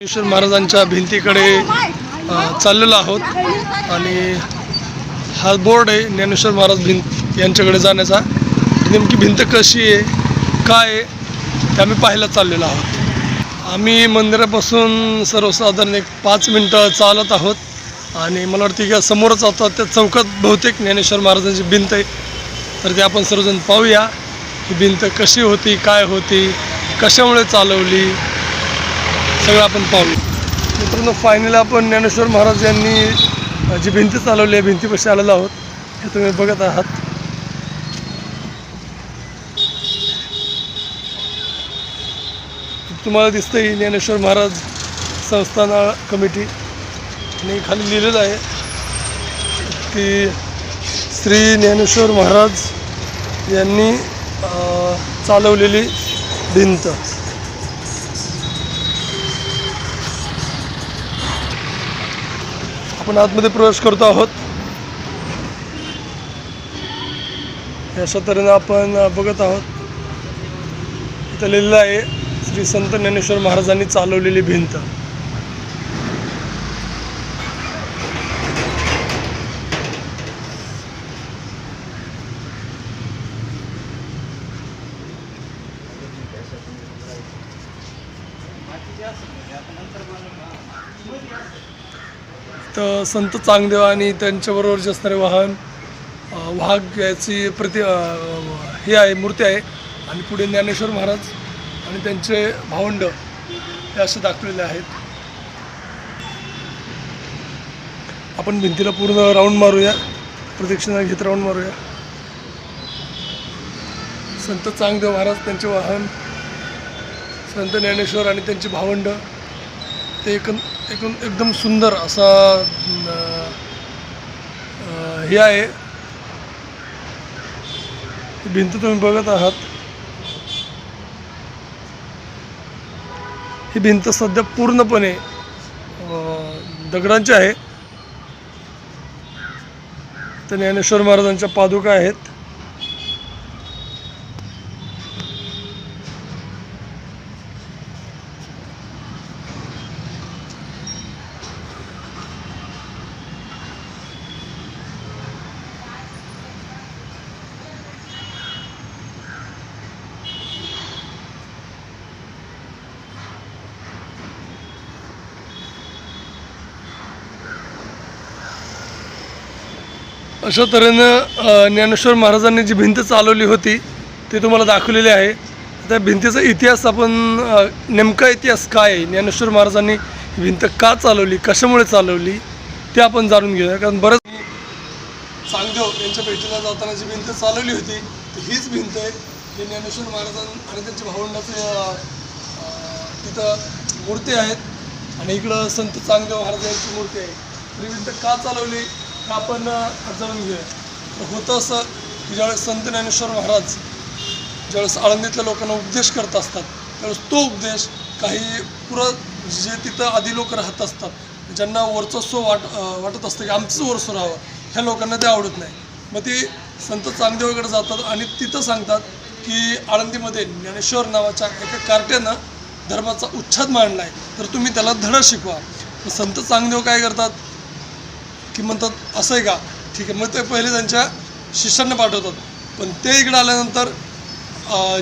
ज्ञानेश्वर महाराजांच्या भिंतीकडे चाललेलो आहोत. आणि हा बोर्ड आहे ज्ञानेश्वर महाराज भिंत यांच्याकडे जाण्याचा. नेमकी भिंत कशी आहे काय आहे ते आम्ही पाहायला चाललेलो आहोत. आम्ही मंदिरापासून सर्वसाधारण एक पाच मिनटं चालत आहोत. आणि मला वाटतं की समोरच आता त्या चौकात बहुतेक ज्ञानेश्वर महाराजांची भिंत आहे. तर ते आपण सर्वजण पाहूया ही भिंत कशी होती काय होती कशामुळे चालवली सगळं आपण पाहू मित्रांनो फायनल आपण ज्ञानेश्वर महाराज यांनी जी भिंती चालवली आहे भिंतीपाशी आलेलो आहोत. हे तुम्ही बघत आहात. तुम्हाला दिसतंय ज्ञानेश्वर महाराज संस्थान कमिटी. आणि खाली लिहिलेलं आहे की श्री ज्ञानेश्वर महाराज यांनी चालवलेली भिंत. आपण आतमध्ये प्रवेश करतो आहोत. अशा तऱ्हेनं आपण बघत आहोत. इथं लिहिलेलं आहे श्री संत ज्ञानेश्वर महाराजांनी चालवलेली भिंत. तर संत चांगदेव आणि त्यांच्याबरोबर जे असणारे वाहन वाघ वाहक याची प्रति हे आहे मूर्ती आहे. आणि पुढे ज्ञानेश्वर महाराज आणि त्यांचे भावंड हे असे दाखवलेले आहेत. आपण भिंतीला पूर्ण राऊंड मारूया. प्रदक्षिणा घेत राऊंड मारूया. संत चांगदेव महाराज त्यांचे वाहन संत ज्ञानेश्वर आणि त्यांचे भावंड ते एकूण एकूण एकदम सुंदर असा हे आहे. भिंत तुम्ही बघत आहात. ही भिंत सध्या पूर्णपणे दगडांची आहे. तर ज्ञानेश्वर महाराजांच्या पादुका आहेत. अशा तऱ्हेनं ज्ञानेश्वर महाराजांनी जी भिंत चालवली होती ती तुम्हाला दाखवलेली आहे. त्या भिंतीचा इतिहास आपण नेमका इतिहास काय आहे? ज्ञानेश्वर महाराजांनी भिंत का चालवली? कशामुळे चालवली? ते आपण जाणून घेऊया. कारण बरंच सांगदेव यांच्या भेटीला जाताना जी भिंत चालवली होती तर हीच भिंत आहे. की ज्ञानेश्वर महाराजां आणि त्यांच्या भावंडाचे तिथं मूर्ती आहेत. आणि इकडं संत चांगदेव महाराज यांची मूर्ती आहे. ही भिंत का चालवली? हे आपण जाणून घेऊया तर होतं असं की ज्यावेळेस संत ज्ञानेश्वर महाराज ज्यावेळेस आळंदीतल्या लोकांना उपदेश करत असतात त्यावेळेस तो उपदेश काही पुरं जे तिथं आधी लोक राहत असतात ज्यांना वर्चस्व वाट वाटत असतं की आमचंच वर्चस्व राहावं ह्या लोकांना ते आवडत नाही. मग ते संत चांगदेवाकडे जातात आणि तिथं सांगतात की आळंदीमध्ये ज्ञानेश्वर नावाच्या एका कार्ट्यानं धर्माचा उच्छाद मांडला आहे तर तुम्ही त्याला धडा शिकवा. संत चांगदेव काय करतात? की म्हणतात असं आहे का? ठीक आहे. मग ते पहिले त्यांच्या शिष्यांना पाठवतात. पण ते इकडे आल्यानंतर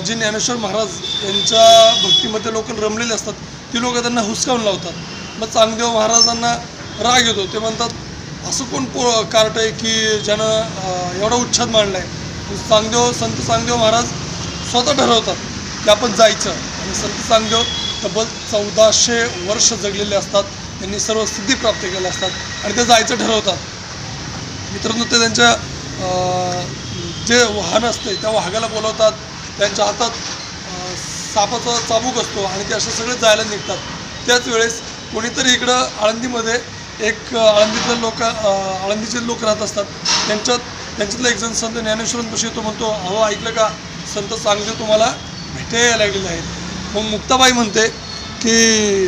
जे ज्ञानेश्वर महाराज यांच्या भक्तीमध्ये लोक रमलेले असतात ती लोक त्यांना हुसकावून लावतात. मग चांगदेव महाराजांना राग येतो. ते म्हणतात असं कोण पो कार्ट आहे की ज्यानं एवढा उच्छाद मांडला आहे चांगदेव संत चांगदेव महाराज स्वतः ठरवतात की आपण जायचं. आणि संत चांगदेव तब्बल चौदाशे वर्ष जगलेले असतात. त्यांनी सर्व सिद्धी प्राप्त केल्या असतात आणि ते जायचं ठरवतात. मित्रांनो ते त्यांच्या जे वाहन असते त्या वाघाला बोलवतात. त्यांच्या हातात सापाचा चाबूक असतो आणि ते असे सगळे जायला निघतात. त्याच वेळेस कोणीतरी इकडं आळंदीमध्ये एक आळंदीतले लोक आळंदीचे लोक राहत असतात. त्यांच्यात त्यांच्यातला एक जण संत ज्ञानेश्वरांपाशी येतो म्हणतो अहो ऐकलं का? संत चांगले तुम्हाला भेटे यायला लागलेले आहेत. मग मुक्ताबाई म्हणते की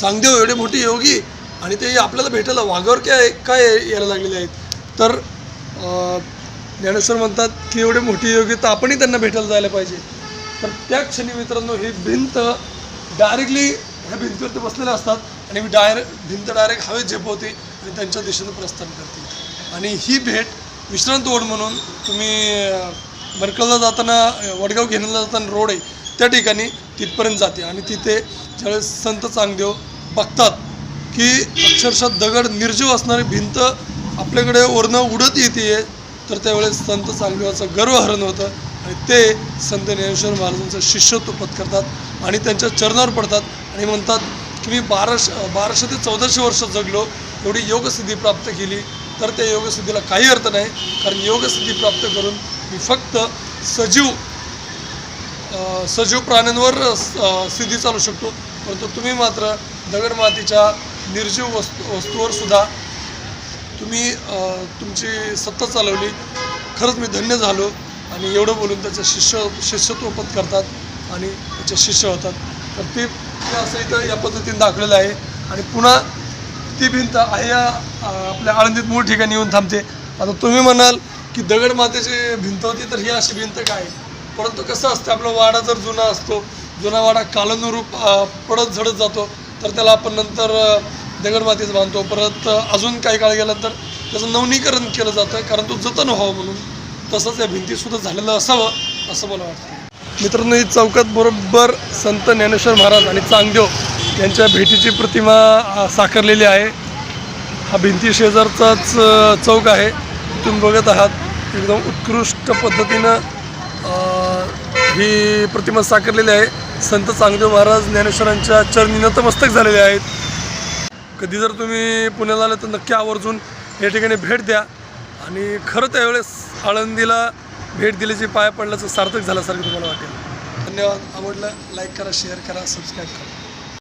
चांगदेव एवढे मोठी योगी आणि ते आपल्याला भेटायला वाघावर काय काय यायला लागलेले आहेत? तर ज्ञानेश्वर म्हणतात की एवढे मोठी योगी तर आपणही त्यांना भेटायला जायला पाहिजे. तर त्या क्षणी मित्रांनो ही भिंत डायरेक्टली ह्या भिंतीवर ते बसलेले असतात आणि मी डायर भिंत डायरेक्ट हवेत झेपवते आणि त्यांच्या दिशेनं प्रस्थान करते. आणि ही भेट विश्रांत ओढ म्हणून तुम्ही मरकळला जाताना वडगाव घेण्याला जाताना रोड आहे त्या ठिकाणी तिथपर्यंत जाते. आणि तिथे ज्यावेळेस संत चांगदेव बघतात की अक्षरशः दगड निर्जीव असणारी भिंत आपल्याकडे वरनं उडत येते तर त्यावेळेस संत चांगदेवाचं गर्वहरण होतं आणि ते संत ज्ञानेश्वर महाराजांचं शिष्यत्व पत्करतात आणि त्यांच्या चरणावर पडतात आणि म्हणतात की मी बाराशे बाराशे ते चौदाशे वर्ष जगलो एवढी योगसिद्धी प्राप्त केली तर त्या योगसिद्धीला काही अर्थ नाही कारण योगसिद्धी प्राप्त करून मी फक्त सजीव सजीव प्राण्यांवर सिद्धी चालू शकतो. परंतु तुम्ही मात्र दगड मातीच्या निर्जीव वस्तू वस्तूवर सुद्धा तुम्ही तुमची सत्ता चालवली. खरंच मी धन्य झालो आणि एवढं बोलून त्याचं शिष्य शिष्यत्वपद करतात आणि त्याचे शिष्य होतात. तर ते असं इथं या पद्धतीने दाखवलेलं आहे आणि पुन्हा ती भिंत आहे या आपल्या आळंदीत मूळ ठिकाणी येऊन थांबते. आता तुम्ही म्हणाल की दगड मातेची भिंत होती तर ही अशी भिंत काय? परंतु कसं असतं आपला वाडा जर जुना असतो जुनावाडा कालनुरूप पडत झडत जातो. तर त्याला आपण नंतर दगडमातीच बांधतो. परत अजून काही काळ गेल्यानंतर त्याचं नवनीकरण केलं जातं. कारण तो जतन व्हावं म्हणून. तसंच या भिंतीसुद्धा झालेलं असावं असं मला वाटतं. मित्रांनो ही चौकात बरोबर संत ज्ञानेश्वर महाराज आणि चांगदेव यांच्या भेटीची प्रतिमा साकारलेली आहे. हा भिंती शेजारचाच चौक आहे. तुम्ही बघत आहात एकदम उत्कृष्ट पद्धतीनं ही प्रतिमा साकारलेली आहे. संत चांगदेव महाराज ज्ञानेश्वरांच्या चरणी नतमस्तक झालेले आहेत. कधी जर तुम्ही पुण्याला आलं तर नक्की आवर्जून या ठिकाणी भेट द्या. आणि खरं त्यावेळेस आळंदीला भेट दिल्याची पाया पडल्याचं सार्थक झाल्यासारखं तुम्हाला वाटेल. धन्यवाद. आवडलं लाईक करा शेअर करा सबस्क्राईब करा.